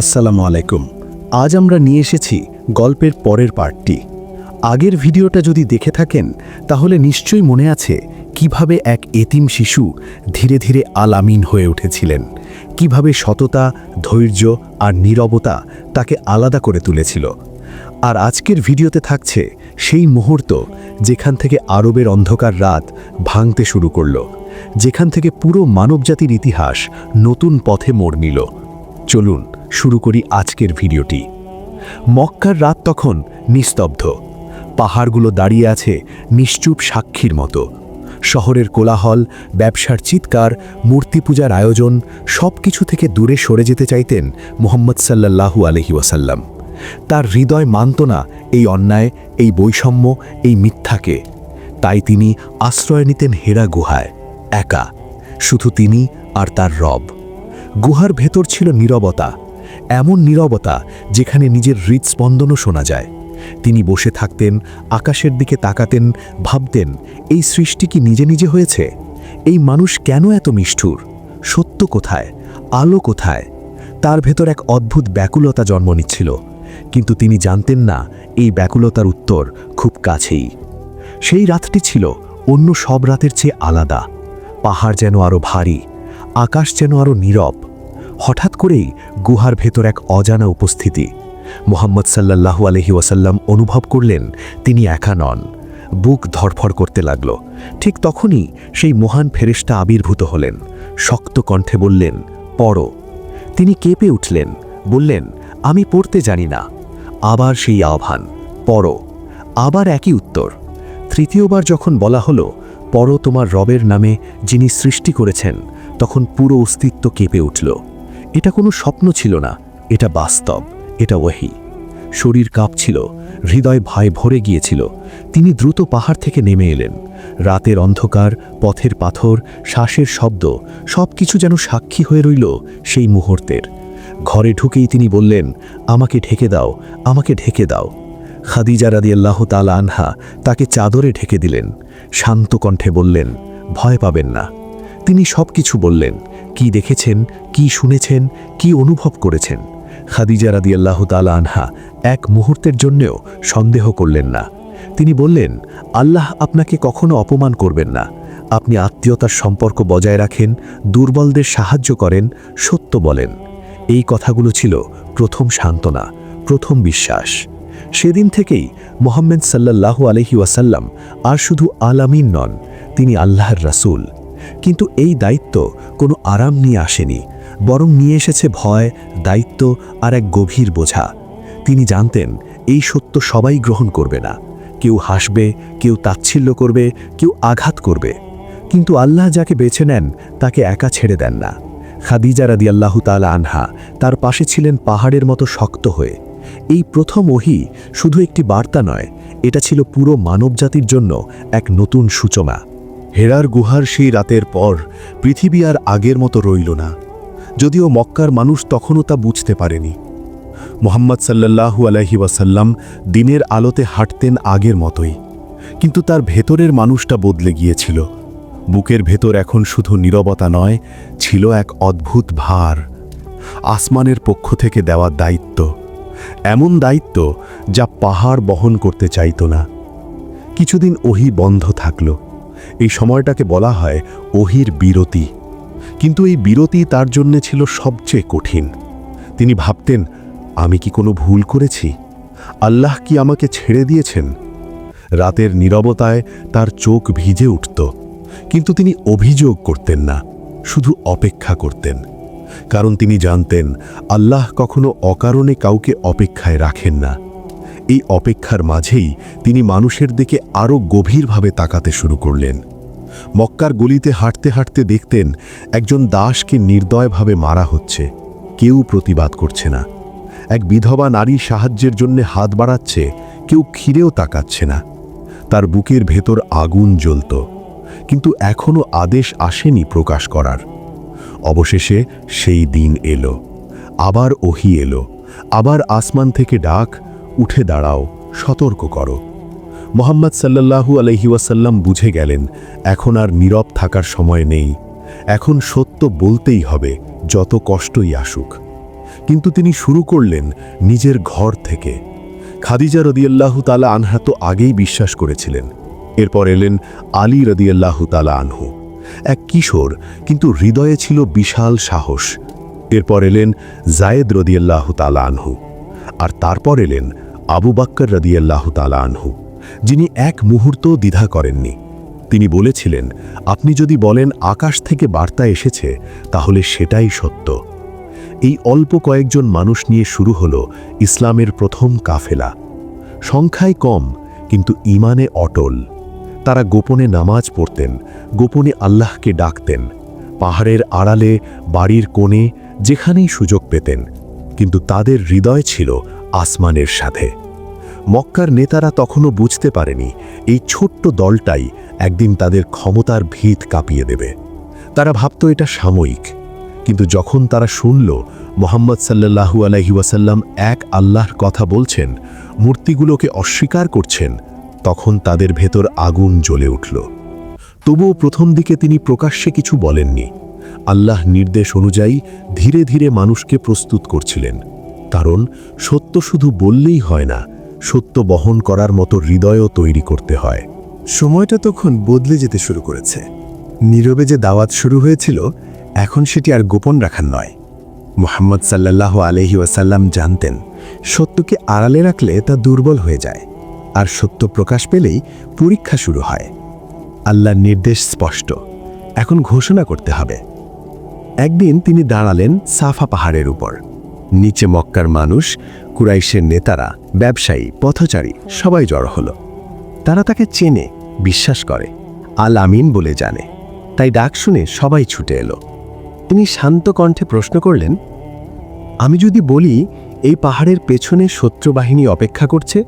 আসসালামু আলাইকুম। আজ আমরা নিয়ে এসেছি গল্পের পরের পার্টটি। আগের ভিডিওটা যদি দেখে থাকেন, তাহলে নিশ্চয়ই মনে আছে কীভাবে এক এতিম শিশু ধীরে ধীরে আলামিন হয়ে উঠেছিলেন, কীভাবে সততা, ধৈর্য আর নীরবতা তাকে আলাদা করে তুলেছিল। আর আজকের ভিডিওতে থাকছে সেই মুহূর্ত যেখান থেকে আরবের অন্ধকার রাত ভাঙতে শুরু করল, যেখান থেকে পুরো মানবজাতির ইতিহাস নতুন পথে মোড় নিল। চলুন শুরু করি আজকের ভিডিওটি। মক্কার রাত তখন নিস্তব্ধ। পাহাড়গুলো দাঁড়িয়ে আছে নিশ্চুপ সাক্ষীর মতো। শহরের কোলাহল, ব্যবসার চিৎকার, মূর্তি পূজার আয়োজন সব কিছু থেকে দূরে সরে যেতে চাইতেন মোহাম্মদ সাল্লাল্লাহু আলহি ওয়াসাল্লাম। তার হৃদয় মানত না এই অন্যায়, এই বৈষম্য, এই মিথ্যাকে। তাই তিনি আশ্রয় নিতেন হেরা গুহায়, একা। শুধু তিনি আর তার রব। গুহার ভেতর ছিল নীরবতা, এমন নীরবতা যেখানে নিজের হৃদস্পন্দনও শোনা যায়। তিনি বসে থাকতেন, আকাশের দিকে তাকাতেন, ভাবতেন, এই সৃষ্টি কি নিজে নিজে হয়েছে? এই মানুষ কেন এত নিষ্ঠুর? সত্য কোথায়? আলো কোথায়? তার ভেতর এক অদ্ভুত ব্যাকুলতা জন্ম নিচ্ছিল, কিন্তু তিনি জানতেন না এই ব্যাকুলতার উত্তর খুব কাছেই। সেই রাতটি ছিল অন্য সব রাতের চেয়ে আলাদা। পাহাড় যেন আরও ভারী আকাশ যেন আরও নীরব। হঠাৎ করেই গুহার ভেতর এক অজানা উপস্থিতি। মোহাম্মদ সাল্লাল্লাহু আলহি ওয়াসাল্লাম অনুভব করলেন তিনি একা নন। বুক ধরফর করতে লাগল। ঠিক তখনই সেই মহান ফেরেশতা আবির্ভূত হলেন। শক্ত কণ্ঠে বললেন, পড়ো। তিনি কেঁপে উঠলেন, বললেন, আমি পড়তে জানি না। আবার সেই আহ্বান, পড়ো। আবার একই উত্তর। তৃতীয়বার যখন বলা হলো, পড়ো তোমার রবের নামে যিনি সৃষ্টি করেছেন তখন পুরো অস্তিত্ব কেঁপে উঠল। এটা কোনো স্বপ্ন ছিল না, এটা বাস্তব, এটা ওয়াহি। শরীর কাঁপছিল, হৃদয় ভয় ভরে গিয়েছিল। তিনি দ্রুত পাহাড় থেকে নেমে এলেন। রাতের অন্ধকার, পথের পাথর, শ্বাসের শব্দ সব কিছু যেন সাক্ষী হয়ে রইল সেই মুহূর্তের। ঘরে ঢুকেই তিনি বললেন, আমাকে ঢেকে দাও, আমাকে ঢেকে দাও। খাদিজা রাদি আল্লাহ তাল আনহা তাকে চাদরে ঢেকে দিলেন। শান্ত কণ্ঠে বললেন, ভয় পাবেন না। তিনি সব কিছু বললেন, কি দেখেছেন, কি শুনেছেন, কি অনুভব করেছেন। খাদিজা রাদি আল্লাহ তাল আনহা এক মুহূর্তের জন্যেও সন্দেহ করলেন না। তিনি বললেন, আল্লাহ আপনাকে কখনো অপমান করবেন না। আপনি আত্মীয়তার সম্পর্ক বজায় রাখেন, দুর্বলদের সাহায্য করেন, সত্য বলেন। এই কথাগুলো ছিল প্রথম সান্ত্বনা, প্রথম বিশ্বাস। সেদিন থেকেই মোহাম্মদ সাল্লাল্লাহু আলহি ওয়াসাল্লাম আর শুধু আলামিন নন, তিনি আল্লাহর রাসূল। কিন্তু এই দায়িত্ব কোনো আরাম নিয়ে আসেনি, বরং নিয়ে এসেছে ভয়, দায়িত্ব আর এক গভীর বোঝা। তিনি জানতেন, এই সত্য সবাই গ্রহণ করবে না। কেউ হাসবে, কেউ তাচ্ছিল্য করবে, কেউ আঘাত করবে। কিন্তু আল্লাহ যাকে বেছে নেন, তাকে একা ছেড়ে দেন না। খাদিজা রাদি আল্লাহ তালা আনহা তার পাশে ছিলেন পাহাড়ের মতো শক্ত হয়ে। এই প্রথম ওহি শুধু একটি বার্তা নয়, এটা ছিল পুরো মানবজাতির জন্য এক নতুন সূচনা। হেরার গুহার সেই রাতের পর পৃথিবী আর আগের মতো রইল না, যদিও মক্কার মানুষ তখনও তা বুঝতে পারেনি। মোহাম্মদ সাল্লাল্লাহু আলহি ওয়াসাল্লাম দিনের আলোতে হাঁটতেন আগের মতোই, কিন্তু তার ভেতরের মানুষটা বদলে গিয়েছিল। বুকের ভেতর এখন শুধু নীরবতা নয়, ছিল এক অদ্ভুত ভার। আসমানের পক্ষ থেকে দেওয়া দায়িত্ব, এমন দায়িত্ব যা পাহাড় বহন করতে চাইত না। কিছুদিন ওহি বন্ধ থাকল। এই সময়টাকে বলা হয় ওহির বিরতি। কিন্তু এই বিরতি তার জন্যে ছিল সবচেয়ে কঠিন। তিনি ভাবতেন, আমি কি কোনো ভুল করেছি? আল্লাহ কি আমাকে ছেড়ে দিয়েছেন? রাতের নীরবতায় তার চোখ ভিজে উঠত। কিন্তু তিনি অভিযোগ করতেন না, শুধু অপেক্ষা করতেন। কারণ তিনি জানতেন, আল্লাহ কখনো অকারণে কাউকে অপেক্ষায় রাখেন না। এই অপেক্ষার মাঝেই তিনি মানুষের দিকে আরও গভীরভাবে তাকাতে শুরু করলেন। মক্কার গলিতে হাঁটতে হাঁটতে দেখতেন একজন দাসকে নির্দয়ভাবে মারা হচ্ছে। কেউ প্রতিবাদ করছে না। এক বিধবা নারী সাহায্যের জন্য হাত বাড়াচ্ছে, কেউ ক্ষীরেও তাকাচ্ছে না। তার বুকের ভেতর আগুন জ্বলত, কিন্তু এখনও আদেশ আসেনি প্রকাশ করার। অবশেষে সেই দিন এলো। আবার ওহি এলো। আবার আসমান থেকে ডাক উঠে দাঁড়াও, সতর্ক করো। মোহাম্মদ সাল্লাল্লাহু আলহি ওয়াসাল্লাম বুঝে গেলেন, এখন আর নীরব থাকার সময় নেই। এখন সত্য বলতেই হবে, যত কষ্টই আসুক। কিন্তু তিনি শুরু করলেন নিজের ঘর থেকে। খাদিজা রদিয়াল্লাহু তালা আনহা তো আগেই বিশ্বাস করেছিলেন। এরপর এলেন আলী রদিয়াল্লাহু তালা আনহু। এক কিশোর, কিন্তু হৃদয়ে ছিল বিশাল সাহস। এরপর এলেন জায়েদ রদিয়াল্লাহু তালা আনহু। আর তারপর এলেন আবু বাক্কর রদিয়াল্লাহু তালা আনহু, যিনি এক মুহূর্ত দ্বিধা করেননি। তিনি বলেছিলেন, আপনি যদি বলেন আকাশ থেকে বার্তা এসেছে, তাহলে সেটাই সত্য। এই অল্প কয়েকজন মানুষ নিয়ে শুরু হল ইসলামের প্রথম কাফেলা। সংখ্যায় কম, কিন্তু ইমানে অটল। তারা গোপনে নামাজ পড়তেন, গোপনে আল্লাহকে ডাকতেন, পাহাড়ের আড়ালে, বাড়ির কোণে, যেখানেই সুযোগ পেতেন। কিন্তু তাদের হৃদয় ছিল আসমানের সাথে। মক্কার নেতারা তখনও বুঝতে পারেনি, এই ছোট্ট দলটাই একদিন তাদের ক্ষমতার ভিত কাঁপিয়ে দেবে। তারা ভাবত এটা সাময়িক, কিন্তু যখন তারা শুনল মোহাম্মদ সাল্লাহু আলহি ওয়াসাল্লাম এক আল্লাহর কথা বলছেন, মূর্তিগুলোকে অস্বীকার করছেন, তখন তাদের ভেতর আগুন জ্বলে উঠল। তবুও প্রথম দিকে তিনি প্রকাশ্যে কিছু বলেননি। আল্লাহ নির্দেশ অনুযায়ী ধীরে ধীরে মানুষকে প্রস্তুত করছিলেন। কারণ সত্য শুধু বললেই হয় না, সত্য বহন করার মতো হৃদয়ও তৈরি করতে হয়। সময়টা তখন বদলে যেতে শুরু করেছে। নীরবে যে দাওয়াত শুরু হয়েছিল, এখন সেটি আর গোপন রাখার নয়। মোহাম্মদ সাল্লাহ আলহি ওয়াসাল্লাম জানতেন, সত্যকে আড়ালে রাখলে তা দুর্বল হয়ে যায়, আর সত্য প্রকাশ পেলেই পরীক্ষা শুরু হয়। আল্লাহর নির্দেশ স্পষ্ট, এখন ঘোষণা করতে হবে। একদিন তিনি দাঁড়ালেন সাফা পাহাড়ের উপর। নিচে মক্কার মানুষ, কুরাইশের নেতারা, ব্যবসায়ী, পথচারী, সবাই জড়ো হলো। তারা তাকে চেনে, বিশ্বাস করে, আল আমিন বলে জানে। তাই ডাক শুনে সবাই ছুটে এলো। তিনি শান্ত কণ্ঠে প্রশ্ন করলেন, আমি যদি বলি, এই পাহাড়ের পেছনে শত্রু বাহিনী অপেক্ষা করছে,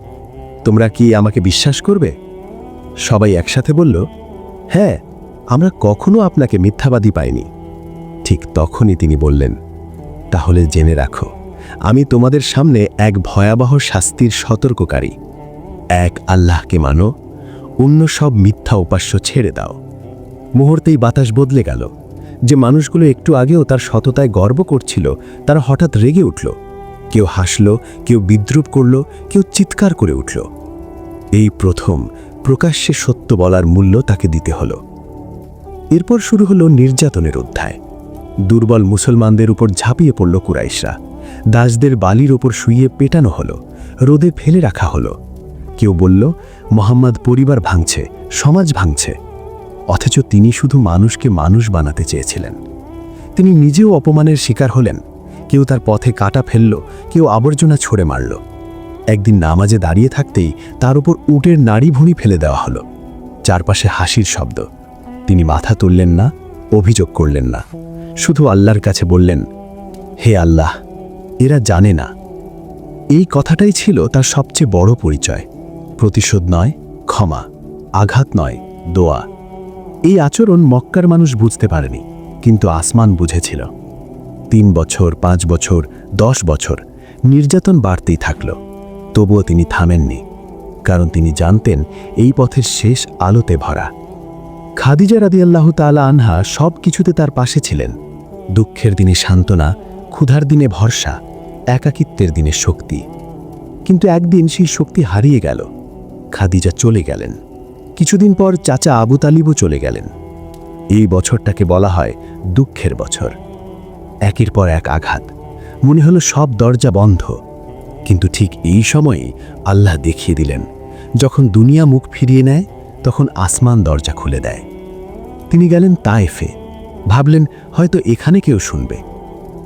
তোমরা কি আমাকে বিশ্বাস করবে? সবাই একসাথে বলল হ্যাঁ আমরা কখনো আপনাকে মিথ্যাবাদী পাইনি। ঠিক তখনই তিনি বললেন তাহলে জেনে রাখো, আমি তোমাদের সামনে এক ভয়াবহ শাস্তির সতর্ককারী। এক, আল্লাহকে মানো, অন্য সব মিথ্যা উপাস্য ছেড়ে দাও। মুহূর্তেই বাতাস বদলে গেল। যে মানুষগুলো একটু আগেও তার সততায় গর্ব করছিল, তারা হঠাৎ রেগে উঠল। কেউ হাসল, কেউ বিদ্রুপ করল, কেউ চিৎকার করে উঠল। এই প্রথম, প্রকাশ্যে সত্য বলার মূল্য তাকে দিতে হল। এরপর শুরু হলো নির্যাতনের অধ্যায়। দুর্বল মুসলমানদের উপর ঝাঁপিয়ে পড়ল কুরাইশরা। দাসদের বালির ওপর শুইয়ে পেটানো হলো, রোদে ফেলে রাখা হলো। কেউ বলল, মোহাম্মদ, পরিবার ভাঙছে, সমাজ ভাঙছে। অথচ তিনি শুধু মানুষকে মানুষ বানাতে চেয়েছিলেন। তিনি নিজেও অপমানের শিকার হলেন। কেউ তার পথে কাটা ফেলল, কেউ আবর্জনা ছড়ে মারল। একদিন নামাজে দাঁড়িয়ে থাকতেই তার উপর উটের নাড়ি ভুঁড়ি ফেলে দেওয়া হলো। চারপাশে হাসির শব্দ। তিনি মাথা তুললেন না, অভিযোগ করলেন না। শুধু আল্লাহর কাছে বললেন, হে আল্লাহ, এরা জানে না। এই কথাটাই ছিল তার সবচেয়ে বড় পরিচয়। প্রতিশোধ নয়, ক্ষমা। আঘাত নয়, দোয়া। এই আচরণ মক্কার মানুষ বুঝতে পারেনি, কিন্তু আসমান বুঝেছিল। তিন বছর, পাঁচ বছর, দশ বছর নির্যাতন বাড়তেই থাকল। তবুও তিনি থামেননি, কারণ তিনি জানতেন এই পথের শেষ আলোতে ভরা। খাদিজা রাদিয়াল্লাহু তাআলা আনহা সব কিছুতে তার পাশে ছিলেন। দুঃখের দিনে সান্ত্বনা, ক্ষুধার দিনে ভরসা, একাকিত্বের দিনে শক্তি। কিন্তু একদিন সেই শক্তি হারিয়ে গেল। খাদিজা চলে গেলেন। কিছুদিন পর চাচা আবু তালিবও চলে গেলেন। এই বছরটাকে বলা হয় দুঃখের বছর। একের পর এক আঘাত। মনে হলো সব দরজা বন্ধ। কিন্তু ঠিক এই সময়েই আল্লাহ দেখিয়ে দিলেন, যখন দুনিয়া মুখ ফিরিয়ে নেয়, তখন আসমান দরজা খুলে দেয়। তিনি গেলেন তায়েফে। ভাবলেন হয়তো এখানে কেউ শুনবে।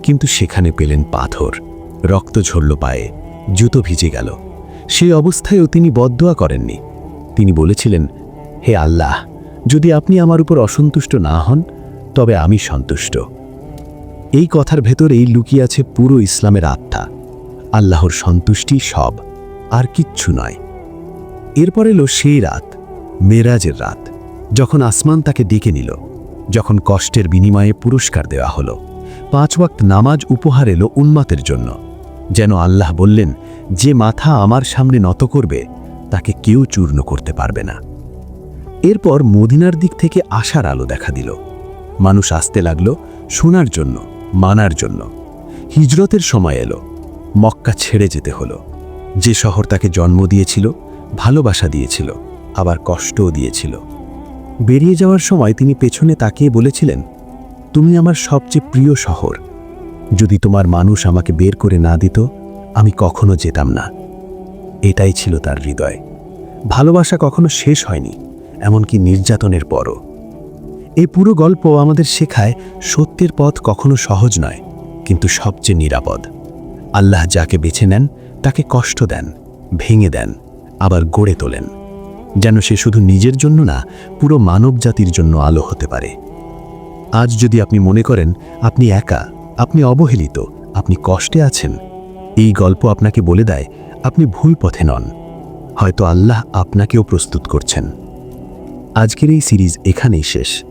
কিন্তু সেখানে পেলেন পাথর। রক্ত ঝরল পায়ে, জুতো ভিজে গেল। সেই অবস্থায়ও তিনি বদদোয়া করেননি। তিনি বলেছিলেন, হে আল্লাহ, যদি আপনি আমার উপর অসন্তুষ্ট না হন, তবে আমি সন্তুষ্ট। এই কথার ভেতরেই লুকিয়ে আছে পুরো ইসলামের আত্মা। আল্লাহর সন্তুষ্টি সব, আর কিচ্ছু নয়। এরপর এলো সেই রাত, মেরাজের রাত, যখন আসমান তাকে ডেকে নিল। যখন কষ্টের বিনিময়ে পুরস্কার দেওয়া হলো, পাঁচ ওয়াক্ত নামাজ উপহার এলো উন্মাতের জন্য। যেন আল্লাহ বললেন, যে মাথা আমার সামনে নত করবে, তাকে কেউ চূর্ণ করতে পারবে না। এরপর মদিনার দিক থেকে আশার আলো দেখা দিল। মানুষ আসতে লাগল শোনার জন্য, মানার জন্য। হিজরতের সময় এলো। মক্কা ছেড়ে যেতে হলো। যে শহর তাকে জন্ম দিয়েছিল, ভালোবাসা দিয়েছিল, আবার কষ্টও দিয়েছিল। বেরিয়ে যাওয়ার সময় তিনি পেছনে তাকিয়ে বলেছিলেন, তুমি আমার সবচেয়ে প্রিয় শহর। যদি তোমার মানুষ আমাকে বের করে না দিত, আমি কখনো যেতাম না। এটাই ছিল তার হৃদয়। ভালোবাসা কখনো শেষ হয়নি, এমনকি নির্যাতনের পরও। এই পুরো গল্প আমাদের শেখায় সত্যের পথ কখনো সহজ নয়, কিন্তু সবচেয়ে নিরাপদ। আল্লাহ যাকে বেছে নেন, তাকে কষ্ট দেন, ভেঙে দেন, আবার গড়ে তোলেন। যেন সে শুধু নিজের জন্য না, পুরো মানব জাতির জন্য আলো হতে পারে। আজ যদি আপনি মনে করেন, আপনি একা, আপনি অবহেলিত, আপনি কষ্টে আছেন, এই গল্প আপনাকে বলে দেয়, আপনি ভুল পথে নন। হয়তো আল্লাহ আপনাকেও প্রস্তুত করছেন। আজকের এই সিরিজ এখানেই শেষ।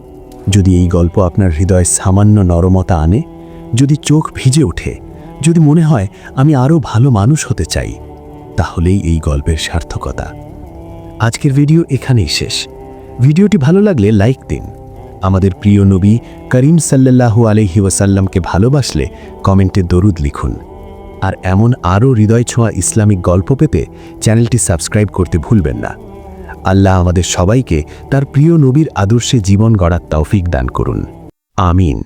যদি এই গল্প আপনার হৃদয়ে সামান্য নরমতা আনে, যদি চোখ ভিজে ওঠে, যদি মনে হয়, আমি আরও ভালো মানুষ হতে চাই, তাহলেই এই গল্পের সার্থকতা। আজকের ভিডিও এখানেই শেষ। ভিডিওটি ভালো লাগলে লাইক দিন। আমাদের প্রিয় নবী করিম সাল্লাল্লাহু আলহি ওয়াসাল্লামকে ভালোবাসলে কমেন্টে দরুদ লিখুন। আর এমন আরও হৃদয় ছোঁয়া ইসলামিক গল্প পেতে চ্যানেলটি সাবস্ক্রাইব করতে ভুলবেন না। আল্লাহ আমাদের সবাইকে তার প্রিয় নবীর আদর্শে জীবন গড়ার তৌফিক দান করুন। আমিন।